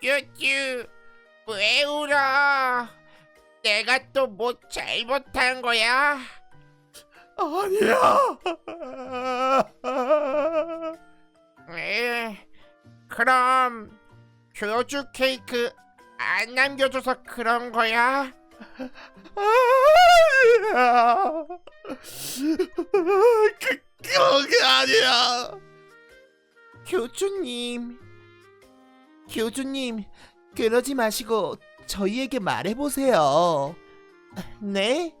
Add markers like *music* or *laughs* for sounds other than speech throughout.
쭈쭈, 왜 울어? 내가 또 뭐 잘못한 거야? 아니야. 에, 그럼 교주 케이크 안 남겨줘서 그런 거야? 아니야. 그 그런 게 아니야. 교주님, 교주님, 그러지 마시고 저희에게 말해보세요. 네?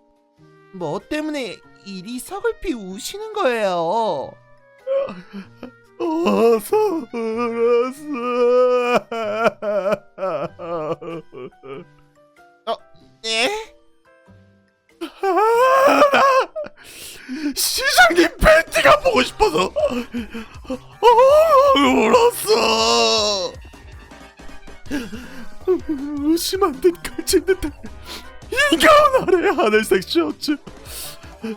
뭐 때문에 이리 서글피 우시는 거예요? 어서 울었어. 시장님 팬티가 보고 싶어서. 어, 울었어. 의심한 듯 듯한 힘겨운 아래 하늘색 셔츠 그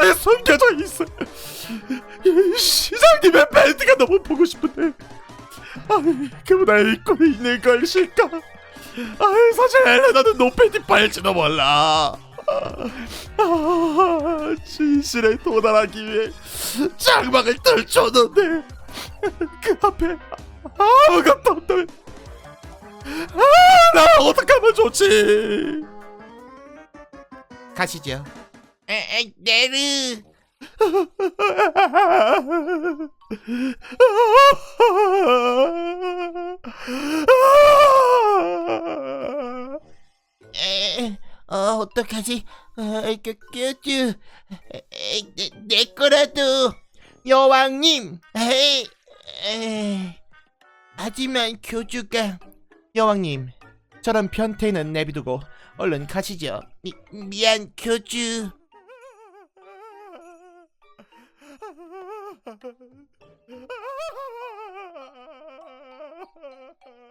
안에 숨겨져 있어. 이 시장님의 팬티가 너무 보고 싶은데. 아니 그보다 입고 있는 걸 실까? 아이 사실 엘레나는 노팬티 빨지도 몰라. 아, 진실에 도달하기 위해 장막을 떨쳤는데 그 앞에 아무것도 없다면 아, 나 어떡하면 좋지? 가시죠. 에, 에, 네르, *laughs* 어, 어떡하지? 어, 에, 내, 내 거라도 여왕님. 에이, 에이. 하지만 교주가 여왕님, 저런 변태는 내비두고 얼른 가시죠. 미, 미안 교주. *laughs*